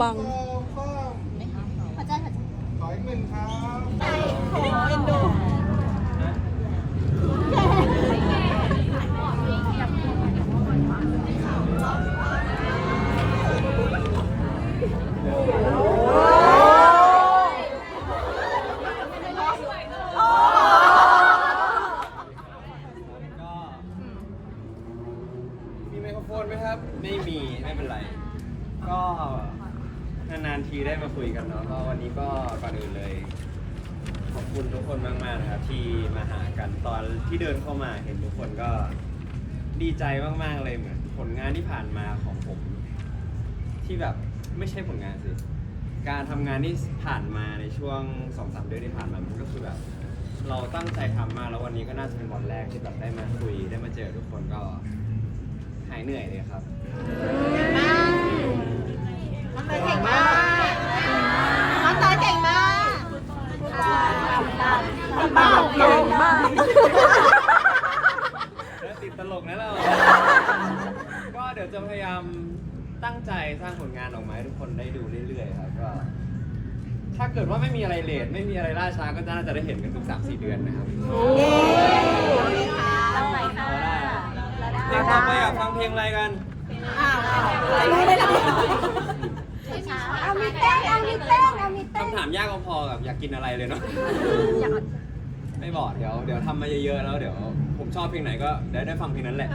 บังหัวใจหัวใจขออีกหนึ่งครับโอ้เอ็นดูมีไมโครโฟนไหมครับ ไม่มี ไม่เป็นไร ก็ นานๆทีได้มาคุยกันเนาะก็วันนี้ก็ก่อนอื่นเลย ขอบคุณทุกคนมากๆนะครับที่มาหากันตอนที่เดินเข้ามาเห็นทุกคนก็ดีใจมากๆเลยเหมือนผลงานที่ผ่านมาของผม ที่แบบไม่ใช่ผลงานสิการทำงานที่ผ่านมาในช่วงสองสามเดือนที่ผ่านมามันก็คือแบบ เราตั้งใจทำมากแล้ววันนี้ก็น่าจะเป็นวันแรกที่แบบได้มาคุยได้มาเจอทุกคนก็หายเหนื่อยเลยครับน้องเตยเก่งมากน้องเตยเก่งมาก บ้าลงบ้าแล้วติดตลกนะเรา ก็เดี๋ยวจะพยายามตั้งใจสร้างผลงานออกมาให้ทุกคนได้ดูเรื่อยๆครับก็ ถ้าเกิดว่าไม่มีอะไรเลทไม่มีอะไรล่าช้าก็น่าจะได้เห็นกันทุกสามสี่เดือนนะครับเย้เราไหนค่ะเพลงต่อไปอยากฟังเพลงอะไรกันอ้าวรู้เลยเหรอเอามีเต้นเอามีเต้นเอามีเต้นคำถามยากพอๆกับอยากกินอะไรเลยเนาะ ไม่บอกเดี๋ยวเดี๋ยวทำมาเยอะๆแล้วเดี๋ยวผมชอบเพลงไหนก็เดี๋ยวได้ฟังเพลงนั้นแหละ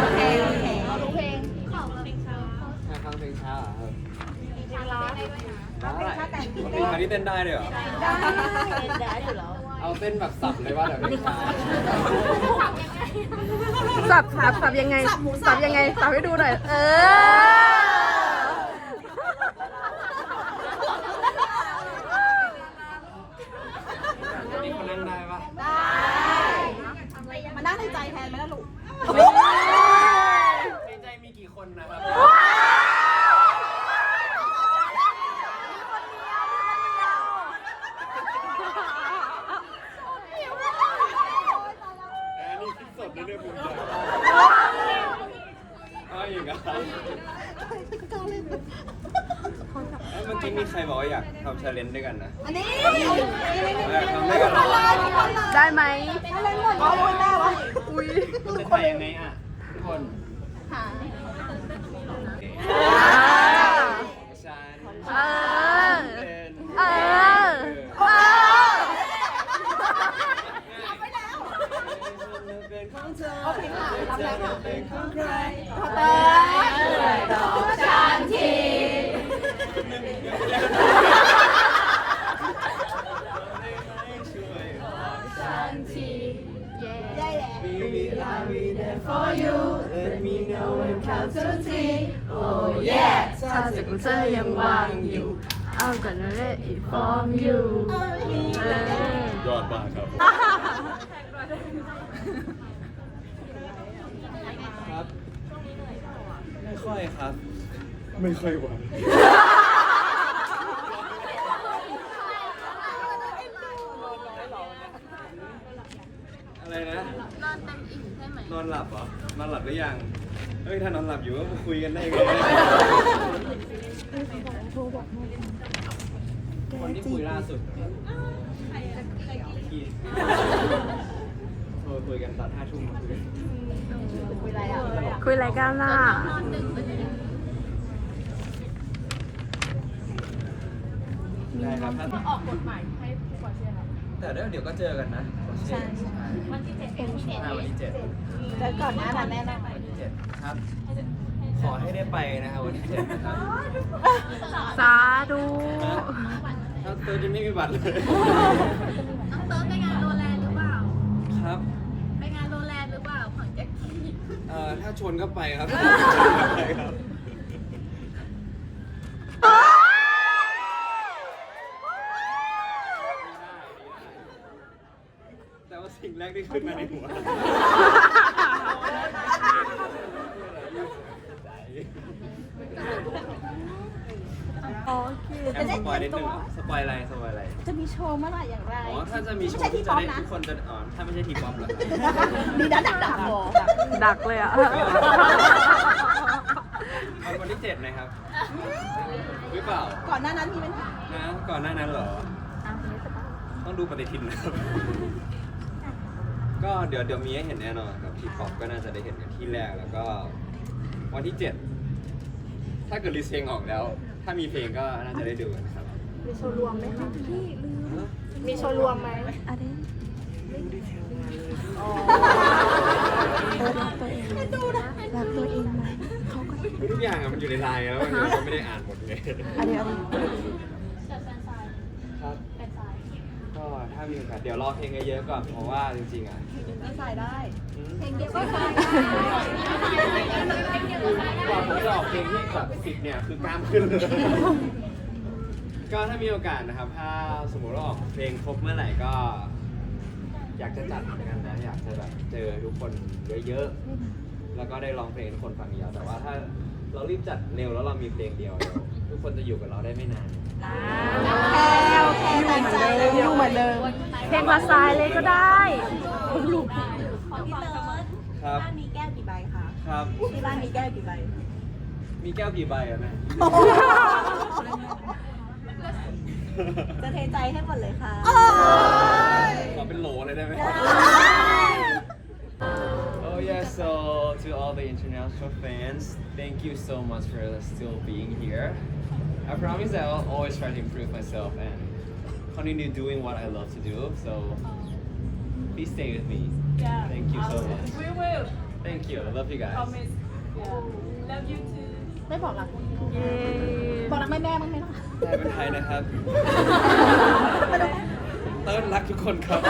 โอเคโอเคเรารู้เพลงของเราเพลงช้าถ้าฟังเพลงช้าเหรอครับเพลงร้อนได้เพลงช้าแต่งเพลงช้าที่เต้นได้เลยเหรอได้ได้อยู่แล้วเอาเต้นแบบสับเลยว่าเดี๋ยวเพลงช้าสับสับสับยังไงสับยังไงสับให้ดูหน่อยเออ นี่คนนั่งได้ปะ ได้มานั่งในใจแทนไหมล่ะลูก ในใจมีกี่คนนะครับ อันนี้คิดสดเลยเนี่ยภูมิใจเอาอีกอะเอ้ยเมื่อกี้มีใครบ อกว่าอยากทำชาเลนจ์ด้วยกันนะอันนี้อยากทำด้วยกันเหรอได้ไหมเล่นหมดเอาเลยแม่วะอุ้ยมันจะถ่ายยังไงอะทุกคนหา ครับครับ ไม่ค่อยครับ ไม่ค่อยหวานอะไรนะ นอนเต็มอิ่มใช่ไหมนอนหลับเหรอ นอนหลับหรือยัง เฮ้ย ถ้านอนหลับอยู่ก็มาคุยกันได้ไง คนที่คุยล่าสุดพี่โทรคุยกันตอนห้าทุ่มมาคุยกันคุยอะไรอะคุยอะไรกันล่ะได้ครับถ้าออกกฎหมายให้ผู้ก่อเชื่อแต่เดี๋ยวเดี๋ยวก็เจอกันนะใช่วันที่เจ็ดวันที่เจ็ดแล้วก่อนหน้านั้นแน่นอนวันที่เจ็ดครับ ขอให้ได้ไปนะครับวันที่เจ็ดนะครับสาธุถ้าเตอร์จะไม่มีบัตรเลยน้องเติร์ดไปงานโรแลนด์หรือเปล่า ครับ ไปงานโรแลนด์หรือเปล่าของแจ็คกี้เอ่อถ้าชวนก็ไปครับไปครับ แต่ว่าสิ่งแรกที่ขึ้นมาในหัว โอ เคแอบสปอยนิดนึงเหรอสปอยอะไรสปอยอะไร จะมีโชว์เมื่อไหร่อย่างไรอ๋อ ถ้าจะมีโชว์ที่จะได้ทุกคนจะ อ๋อ ถ้าไม่ใช่ทีป๊อปเหรอ มีดักดักดักบอก ดักเลยอะกวันวันที่เจ็ดนะครับ หรือเปล่า ก่อนหน้านั้นมีไหมนะ ก่อนหน้านั้นเหรอต้องดูปฏิทินนะครับ ก็เดี๋ยวเดี๋ยวมีให้เห็นแน่นอนครับทีป๊อปก็น่าจะได้เห็นกันที่แรกแล้วก็ วันที่เจ็ด ถ้าเกิดรีสเพลงออกแล้ว ถ้ามีเพลงก็น่าจะได้ดูกันครับ มีโชว์รวมไหมคะพี่มีโชว์รวมไหมอะไรรักตัวเองรักตัวเองไหมเขาก็ทุกอย่างอะมันอยู่ในไลน์แล้วมันก็ไม่ได้อ่านหมดเลยอันนี้อันนี้ครับ ก็ถ้ามีโอกาสเดี๋ยวรอเพลงเยอะๆก่อนเพราะว่าจริงๆอะก็ใส่ได้อืมเพลงเดียวก็ใส่กว่าผมจะออกเพลงที่แบบสิบเนี่ยคือกล้ามขึ้นเลยก็ถ้ามีโอกาสนะครับ ถ้าสมมติว่าออกเพลงครบเมื่อไหร่ก็ อยากจะจัดเหมือนกันนะอยากจะแบบเจอทุกคนเยอะๆแล้วก็ได้ร้องเพลงให้ทุกคนฟังเยอะแต่ว่าถ้าเรารีบจัดเร็วแล้วเรามีเพลงเดียวเดี๋ยวทุกคนจะอยู่กับเราได้ไม่นาน โอเคโอเคตั้งใจเลยอยู่เหมือนเดิมเพลงภาษาเลยก็ได้ของพี่เติร์ดครับ บ้านมีแก้วกี่ใบคะครับ ที่บ้านมีแก้วกี่ใบ มีแก้วกี่ใบอะแม่จะเทใจให้หมดเลยค่ะขอเป็นโหลเลยได้ไหม Oh yeah, so to all the international fans, thank you so much for still being here. I promise that I'll always try to improve myself and continue doing what I love to do. So please stay with me. Thank you so much. We will. Thank you. I love you guys. Promise. Yeah. Love you too. ไม่บอกรักเย้บอกรักแม่แม่บ้างไหมล่ะได้เป็นไทยนะครับ เต้นรักทุกคนครับ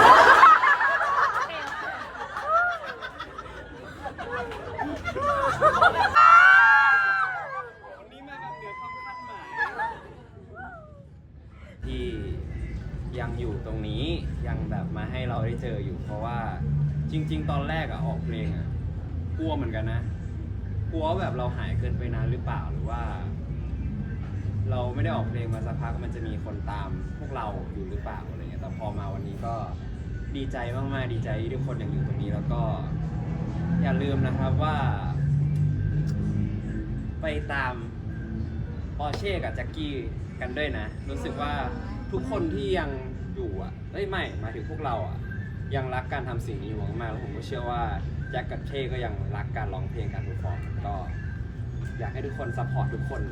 วันนี้มาแบบเหนือความคาดหมาย ที่ยังอยู่ตรงนี้ยังแบบมาให้เราได้เจออยู่ เพราะว่า จริง ๆ ตอนแรกอะออกเพลงอะกลัวเหมือนกันนะ กลัวว่าแบบเราหายเกินไปนานหรือเปล่าหรือว่า เราไม่ได้ออกเพลงมาสักพักมันจะมีคนตามพวกเราอยู่หรือเปล่าอะไรเงี้ยแต่พอมาวันนี้ก็ดีใจมากๆดีใจที่ทุกคนยังอยู่ตรงนี้แล้วก็ อย่าลืมนะครับว่า ไปตามปอเช่กับแจ็คกี้กันด้วยนะ รู้สึกว่าทุกคนที่ยังอยู่อะเอ้ยไม่หมายถึงพวกเราอะ ยังรักการทำสิ่งนี้อยู่มากๆแล้วผมก็เชื่อว่าแจ็คกับเท่ก็ยังรักการร้องเพลงการเพอร์ฟอร์มก็ อยากให้ทุกคนซัพพอร์ตทุกคน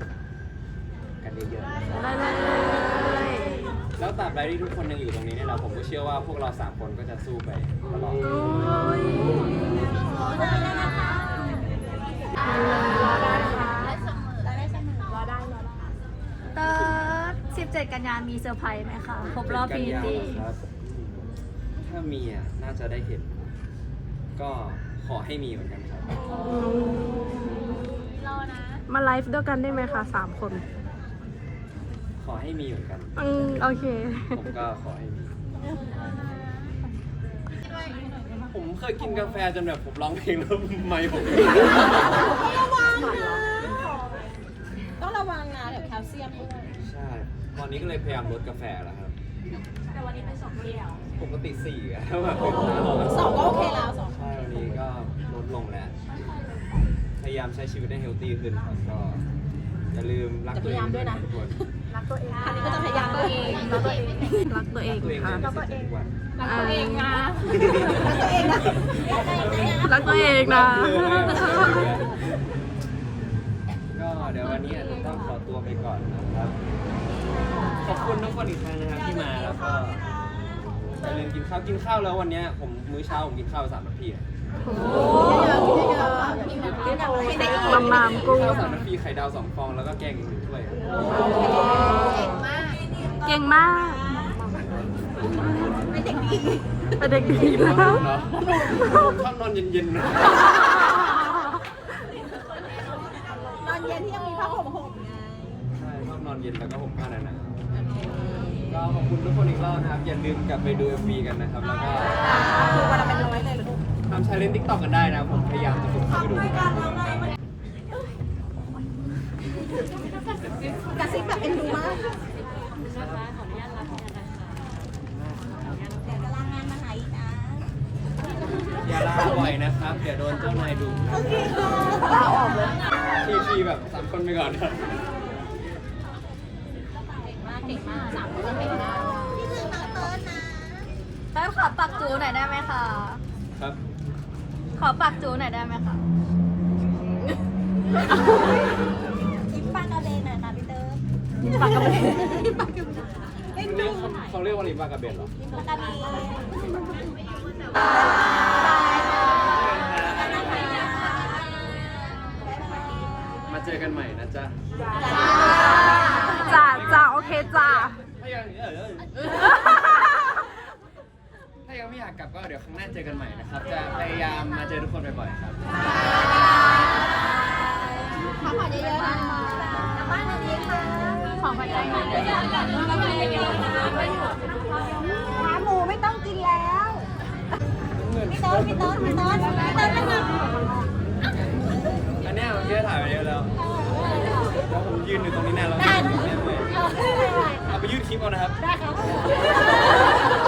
กันเยอะๆได้เลยแล้วตราบใดที่ทุกคนยังอยู่ตรงนี้เนี่ยเราผมก็เชื่อว่าพวกเราสามคนก็จะสู้ไปตลอดโอ้ยได้นะคะรอได้ค่ะได้เสมอได้เสมอรอได้รอได้เติร์ด17 กันยามีเซอร์ไพรส์ไหมคะครบรอบกันปียาดีครับ ถ้ามีอะน่าจะได้เห็น ก็ขอให้มีเหมือนกันครับ รอนะมาไลฟ์ด้วยกันได้ไหมคะสามคนขอให้มีเหมือนกัน อืมโอเค ผมก็ขอให้มี ผมเคยกินกาแฟจนแบบผมร้องเพลงแล้วไม่ผมต้องระวังนะเดี๋ยวแคลเซียมด้วย ใช่ ตอนนี้ก็เลยพยายามลดกาแฟแล้วครับ แต่วันนี้เป็นสองเดียวปกติสี่อะแบบสองก็โอเคแล้วสอง ใช่วันนี้ก็ลดลงแล้ว พยายามใช้ชีวิตให้เฮลตี้ขึ้นครับก็อย่าลืมรักตัวเองทุกคนรักตัวเองอันนี้ก็จะพยายามตัวเองรักตัวเองรักตัวเองตัวเองค่ะรักตัวเองทุกวันรักตัวเองนะตัวเองนะรักตัวเองนะก็เดี๋ยววันนี้อาจจะต้องขอตัวไปก่อนนะครับ ขอบคุณทุกคนอีกครั้งนะครับที่มาแล้ว ก็อย่าลืมกินข้าวกินข้าวแล้ววันเนี้ยผมมื้อเช้าผมกินข้าวสามนาทีอะลำนามกุ้งข้าวสามนาทีไข่ดาวสองฟองแล้วก็แกงอีกหนึ่งถ้วยอะเก่งมากเก่งมาก เป็นเด็กดีเป็นเด็กดีแล้วเนาะผมชอบนอนเย็นๆนะนอนเย็นที่ยังมีผ้าห่มห่มไงใช่ชอบนอนเย็นแล้วก็ผมผ้าหนาๆ ก็ขอบคุณทุกคนอีกรอบนะครับ อย่าลืมกลับไปดู MV กันนะครับ แล้วก็คือวันละเป็นร้อยเลยลูกทำชาเลนจ์ทิกตอกกันได้นะผมพยายามจะฝึกเข้าไปดู กระซิบแบบเป็นดูมากเดี๋ยวจะลางานมาหาอีกนะ อย่าลาบ่อยนะครับ เดี๋ยวโดนเจ้านายดูโอเคค่ะลาออกเลยทีทีแบบสามคนไปก่อนครับ เก่งมาก สามคนเก่งมากพี่คือน้องเติร์ดนะแป๊บขอปักจูหน่อยได้ไหมคะครับ ขอปักจูหน่อยได้ไหมคะยิ้มปากกระเบนหน่อยค่ะพี่เติร์ดปากกระเบนเรียกเขาเขาเรียกว่าลิปปากกระเบนเหรอยิ้มปากกระเบนมาเจอกันใหม่นะจ๊ะจ้าจ้าโอเคจ้า ถ้ายังเออถ้ายังไม่อยากกลับก็เดี๋ยวครั้งหน้าเจอกันใหม่นะครับ จะพยายามมาเจอทุกคนบ่อยๆครับ พักผ่อนเยอะๆนะคะกลับบ้านดีๆค่ะของปัจจัยอยได้ไหมขาหมูไม่ต้องกินแล้วพี่เติร์ดพี่เติร์ดพี่เติร์ดพี่เติร์ดเป็นไงอันเนี้ยเมื่อกี้ถ่ายไปเยอะแล้วแล้วผมยืนอยู่ตรงนี้นานแล้วได้ไม่เลย เอาไปยืดคลิปเอานะครับ ได้ครับ